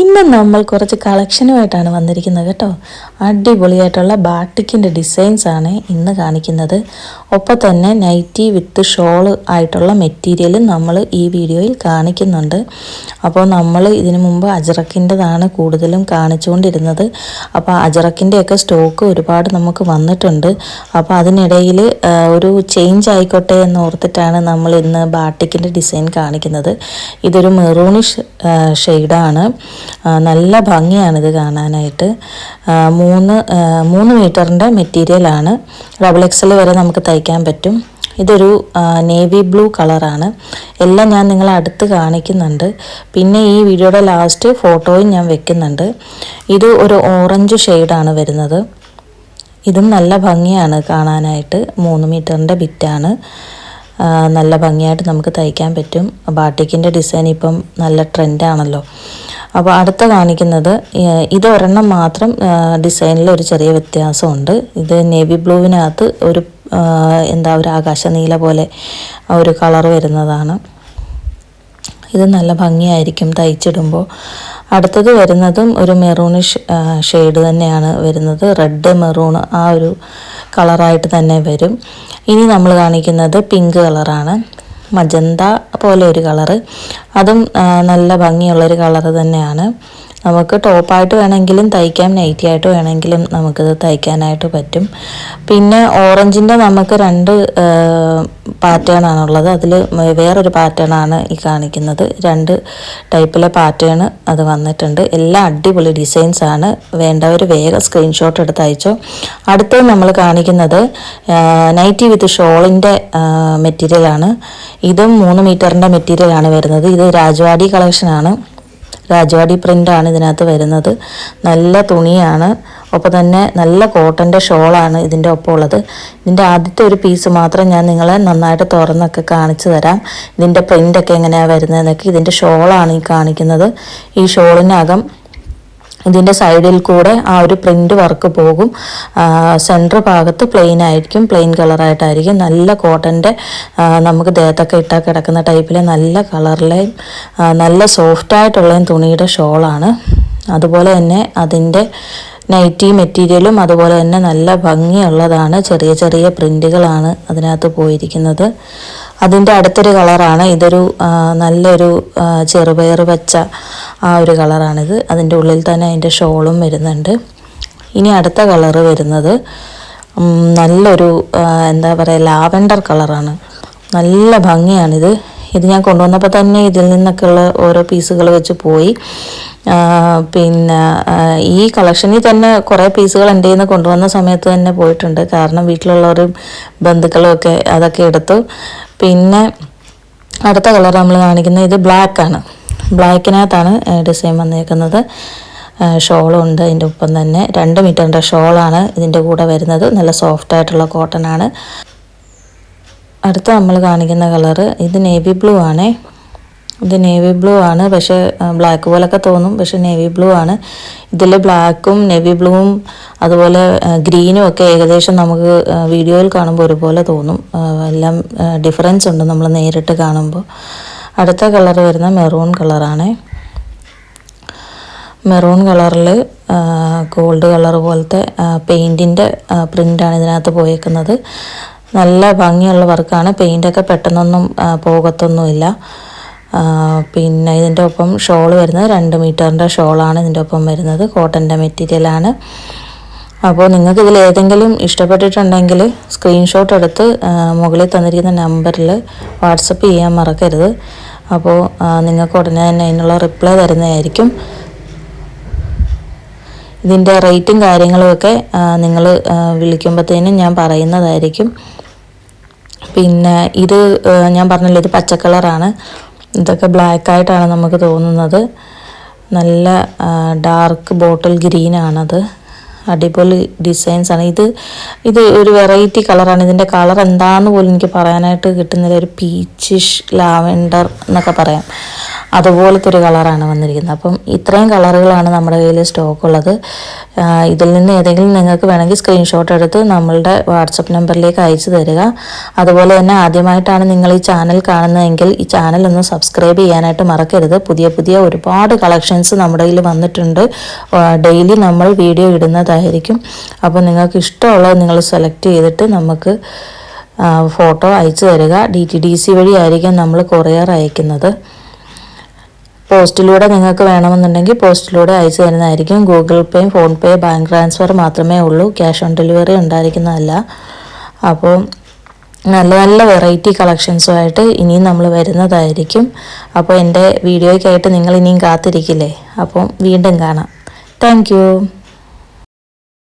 ഇന്ന് നമ്മൾ കുറച്ച് കളക്ഷനുമായിട്ടാണ് വന്നിരിക്കുന്നത് കേട്ടോ. അടിപൊളിയായിട്ടുള്ള ബാട്ടിക്കിന്റെ ഡിസൈൻസ് ആണ് ഇന്ന് കാണിക്കുന്നത്. ഒപ്പം തന്നെ നൈറ്റി വിത്ത് ഷോൾ ആയിട്ടുള്ള മെറ്റീരിയൽ നമ്മൾ ഈ വീഡിയോയിൽ കാണിക്കുന്നുണ്ട്. അപ്പോൾ നമ്മൾ ഇതിനു മുമ്പ് അജറക്കിന്റെതാണ് കൂടുതലും കാണിച്ചുകൊണ്ടിരുന്നത്. അപ്പോൾ അജറക്കിന്റെയൊക്കെ സ്റ്റോക്ക് ഒരുപാട് നമുക്ക് വന്നിട്ടുണ്ട്. അപ്പോൾ അതിനിടയിൽ ഒരു ചേഞ്ച് ആയിക്കോട്ടെ എന്ന് ഓർത്തിട്ടാണ് നമ്മൾ ഇന്ന് ബാട്ടിക്കിന്റെ ഡിസൈൻ കാണിക്കുന്നത്. ഇതൊരു മെറൂണിഷ് ഷെയ്ഡാണ് നല്ല ഭംഗിയാണിത് കാണാനായിട്ട്. മൂന്ന് മൂന്ന് മീറ്ററിന്റെ മെറ്റീരിയലാണ് ഡബിൾ എക്സൽ വരെ നമുക്ക് തയ്ക്കാൻ പറ്റും. ഇതൊരു നേവി ബ്ലൂ കളറാണ് എല്ലാം ഞാൻ നിങ്ങളെ അടുത്ത് കാണിക്കുന്നുണ്ട്. പിന്നെ ഈ വീഡിയോയുടെ ലാസ്റ്റ് ഫോട്ടോയും ഞാൻ വെക്കുന്നുണ്ട്. ഇത് ഒരു ഓറഞ്ച് ഷെയ്ഡാണ് വരുന്നത്. ഇതും നല്ല ഭംഗിയാണ് കാണാനായിട്ട്. മൂന്ന് മീറ്ററിന്റെ ബിറ്റാണ് നല്ല ഭംഗിയായിട്ട് നമുക്ക് തയ്ക്കാൻ പറ്റും. ബാട്ടിക്കിന്റെ ഡിസൈൻ ഇപ്പം നല്ല ട്രെൻഡാണല്ലോ അപ്പോൾ അടുത്ത കാണിക്കുന്നത് ഇതൊരെണ്ണം മാത്രം ഡിസൈനിൽ ഒരു ചെറിയ വ്യത്യാസമുണ്ട്. ഇത് നേവി ബ്ലൂവിനകത്ത് ഒരു എന്താ ഒരു ആകാശ നീല പോലെ ഒരു കളർ വരുന്നതാണ്. ഇത് നല്ല ഭംഗിയായിരിക്കും തയ്ച്ചിടുമ്പോൾ. അടുത്തത് വരുന്നതും ഒരു മെറൂണിഷ് ഷെയ്ഡ് തന്നെയാണ് വരുന്നത്. റെഡ് മെറൂൺ ആ ഒരു കളറായിട്ട് തന്നെ വരും. ഇനി നമ്മൾ കാണിക്കുന്നത് പിങ്ക് കളറാണ്. മജന്ത പോലെ ഒരു കളറ് അതും നല്ല ഭംഗിയുള്ളൊരു കളറ് തന്നെയാണ്. നമുക്ക് ടോപ്പായിട്ട് വേണമെങ്കിലും തയ്ക്കാം നൈറ്റി ആയിട്ട് വേണമെങ്കിലും നമുക്കിത് തയ്ക്കാനായിട്ട് പറ്റും. പിന്നെ ഓറഞ്ചിന്റെ നമുക്ക് രണ്ട് പാറ്റേൺ ആണുള്ളത്. അതിൽ വേറൊരു പാറ്റേൺ ആണ് ഈ കാണിക്കുന്നത്. രണ്ട് ടൈപ്പിലെ പാറ്റേൺ അത് വന്നിട്ടുണ്ട്. എല്ലാം അടിപൊളി ഡിസൈൻസ് ആണ്. വേണ്ടവർ വേഗം സ്ക്രീൻഷോട്ട് എടുത്ത് അയച്ചോ. അടുത്തത് നമ്മൾ കാണിക്കുന്നത് നൈറ്റി വിത്ത് ഷോളിന്റെ മെറ്റീരിയലാണ് ഇതും മൂന്ന് മീറ്ററിന്റെ മെറ്റീരിയലാണ് വരുന്നത്. ഇത് രാജവാടി കളക്ഷനാണ് രാജവാടി പ്രിന്റാണ് ഇതിനകത്ത് വരുന്നത്. നല്ല തുണിയാണ്. ഒപ്പം തന്നെ നല്ല കോട്ടന്റെ ഷോളാണ് ഇതിന്റെ ഒപ്പം ഉള്ളത് ഇതിന്റെ ആദ്യത്തെ ഒരു പീസ് മാത്രം ഞാൻ നിങ്ങളെ നന്നായിട്ട് തുറന്നൊക്കെ കാണിച്ചു തരാം. ഇതിന്റെ പ്രിന്റൊക്കെ എങ്ങനെയാണ് വരുന്നതെന്നൊക്കെ ഇതിന്റെ ഷോളാണ് ഈ കാണിക്കുന്നത്. ഈ ഷോളിനകം ഇതിന്റെ സൈഡിൽ കൂടെ ആ ഒരു പ്രിന്റ് വർക്ക് പോകും. സെന്റർ ഭാഗത്ത് പ്ലെയിൻ ആയിരിക്കും പ്ലെയിൻ കളറായിട്ടായിരിക്കും നല്ല കോട്ടന്റെ നമുക്ക് ദേഹത്തൊക്കെ ഇട്ടാൽ കിടക്കുന്ന ടൈപ്പിലെ നല്ല കളറിലെയും നല്ല സോഫ്റ്റായിട്ടുള്ളതും തുണിയുടെ ഷോളാണ്. അതുപോലെ തന്നെ അതിന്റെ നൈറ്റി മെറ്റീരിയലും അതുപോലെ തന്നെ നല്ല ഭംഗിയുള്ളതാണ്. ചെറിയ ചെറിയ പ്രിന്റുകളാണ് അതിനകത്ത് പോയിരിക്കുന്നത്. അതിന്റെ അടുത്തൊരു കളറാണ്. ഇതൊരു നല്ലൊരു ചെറുപയർ വെച്ച ആ ഒരു കളറാണിത്. അതിന്റെ ഉള്ളിൽ തന്നെ അതിന്റെ ഷോളും വരുന്നുണ്ട്. ഇനി അടുത്ത കളറ് വരുന്നത് നല്ലൊരു എന്താ പറയുക ലാവൻഡർ കളറാണ്. നല്ല ഭംഗിയാണിത്. ഇത് ഞാൻ കൊണ്ടുവന്നപ്പോൾ തന്നെ ഇതിൽ നിന്നൊക്കെയുള്ള ഓരോ പീസുകൾ വെച്ച് പോയി. പിന്നെ ഈ കളക്ഷനിൽ തന്നെ കുറേ പീസുകൾ എന്റെ നിന്ന് കൊണ്ടുവന്ന സമയത്ത് തന്നെ പോയിട്ടുണ്ട്. കാരണം വീട്ടിലുള്ളവരും ബന്ധുക്കളും ഒക്കെ അതൊക്കെ എടുത്തു. പിന്നെ അടുത്ത കളർ നമ്മൾ കാണിക്കുന്നത് ഇത് ബ്ലാക്കാണ് ബ്ലാക്കിനകത്താണ് ഡിസൈൻ വന്നേക്കുന്നത്. ഷോളുണ്ട് അതിന്റെ ഒപ്പം തന്നെ. രണ്ട് മീറ്ററിന്റെ ഷോളാണ് ഇതിന്റെ കൂടെ വരുന്നത്. നല്ല സോഫ്റ്റ് ആയിട്ടുള്ള കോട്ടൺ ആണ്. അടുത്ത നമ്മൾ കാണിക്കുന്ന കളറ് ഇത് നേവി ബ്ലൂ ആണേ. ഇത് നേവി ബ്ലൂ ആണ്. പക്ഷേ ബ്ലാക്ക് പോലൊക്കെ തോന്നും. പക്ഷെ നേവി ബ്ലൂ ആണ്. ഇതിൽ ബ്ലാക്കും നേവി ബ്ലൂവും അതുപോലെ ഗ്രീനും ഒക്കെ ഏകദേശം നമുക്ക് വീഡിയോയിൽ കാണുമ്പോൾ ഒരുപോലെ തോന്നും. എല്ലാം ഡിഫറൻസ് ഉണ്ട് നമ്മൾ നേരിട്ട് കാണുമ്പോൾ. അടുത്ത കളർ വരുന്ന മെറൂൺ കളറാണ് മെറൂൺ കളറിൽ ഗോൾഡ് കളർ പോലത്തെ പെയിന്റിന്റെ പ്രിന്റാണ് ഇതിനകത്ത് പോയേക്കുന്നത്. നല്ല ഭംഗിയുള്ള വർക്കാണ്. പെയിന്റൊക്കെ പെട്ടെന്നൊന്നും പോകത്തൊന്നുമില്ല. പിന്നെ ഇതിന്റെ ഒപ്പം ഷോൾ വരുന്നത് രണ്ട് മീറ്ററിന്റെ ഷോളാണ് ഇതിന്റെ ഒപ്പം വരുന്നത്. കോട്ടന്റെ മെറ്റീരിയലാണ് അപ്പോൾ നിങ്ങൾക്ക് ഇതിൽ ഏതെങ്കിലും ഇഷ്ടപ്പെട്ടിട്ടുണ്ടെങ്കിൽ സ്ക്രീൻഷോട്ട് എടുത്ത് മുകളിൽ തന്നിരിക്കുന്ന നമ്പറിൽ വാട്സപ്പ് ചെയ്യാൻ മറക്കരുത്. അപ്പോൾ നിങ്ങൾക്ക് ഉടനെ തന്നെ അതിനുള്ള റിപ്ലൈ തരുന്നതായിരിക്കും. ഇതിന്റെ റേറ്റും കാര്യങ്ങളുമൊക്കെ നിങ്ങൾ വിളിക്കുമ്പോഴത്തേനും ഞാൻ പറയുന്നതായിരിക്കും. പിന്നെ ഇത് ഞാൻ പറഞ്ഞല്ലോ ഇത് പച്ച കളറാണ്. ഇതൊക്കെ ബ്ലാക്ക് ആയിട്ടാണ് നമുക്ക് തോന്നുന്നത്. നല്ല ഡാർക്ക് ബോട്ടിൽ ഗ്രീനാണത് അടിപൊളി ഡിസൈൻസ് ആണ്. ഇത് ഇത് ഒരു വെറൈറ്റി കളറാണ് ഇതിന്റെ കളർ എന്താണെന്ന് പോലും എനിക്ക് പറയാനായിട്ട് കിട്ടുന്നില്ല. ഒരു പീച്ചിഷ് ലാവെൻഡർ എന്നൊക്കെ പറയാം. അതുപോലത്തെ ഒരു കളറാണ് വന്നിരിക്കുന്നത്. അപ്പം ഇത്രയും കളറുകളാണ് നമ്മുടെ കയ്യിൽ സ്റ്റോക്ക് ഉള്ളത് ഇതിൽ നിന്ന് ഏതെങ്കിലും നിങ്ങൾക്ക് വേണമെങ്കിൽ സ്ക്രീൻഷോട്ട് എടുത്ത് നമ്മളുടെ വാട്സപ്പ് നമ്പറിലേക്ക് അയച്ചു തരിക. അതുപോലെ തന്നെ ആദ്യമായിട്ടാണ് നിങ്ങൾ ഈ ചാനൽ കാണുന്നതെങ്കിൽ ഈ ചാനൽ ഒന്ന് സബ്സ്ക്രൈബ് ചെയ്യാനായിട്ട് മറക്കരുത്. പുതിയ പുതിയ ഒരുപാട് കളക്ഷൻസ് നമ്മുടെ കയ്യിൽ വന്നിട്ടുണ്ട്. ഡെയിലി നമ്മൾ വീഡിയോ ഇടുന്നതായിരിക്കും. അപ്പോൾ നിങ്ങൾക്ക് ഇഷ്ടമുള്ളത് നിങ്ങൾ സെലക്ട് ചെയ്തിട്ട് നമുക്ക് ഫോട്ടോ അയച്ചു തരിക. ഡി ടി ഡി സി വഴി ആയിരിക്കും നമ്മൾ കൊറിയർ അയക്കുന്നത്. പോസ്റ്റിലൂടെ നിങ്ങൾക്ക് വേണമെന്നുണ്ടെങ്കിൽ പോസ്റ്റിലൂടെ അയച്ചു തരുന്നതായിരിക്കും. Google Pay PhonePe bank transfer മാത്രമേ ഉള്ളൂ. ക്യാഷ് ഓൺ ഡെലിവറി ഉണ്ടായിരിക്കുന്നതല്ല. അപ്പോൾ നല്ല നല്ല വെറൈറ്റി കളക്ഷൻസുമായിട്ട് ഇനിയും നമ്മൾ വരുന്നതായിരിക്കും. അപ്പോൾ എന്റെ വീഡിയോയ്ക്കായിട്ട് നിങ്ങൾ ഇനിയും കാത്തിരിക്കില്ലേ? അപ്പം വീണ്ടും കാണാം. താങ്ക്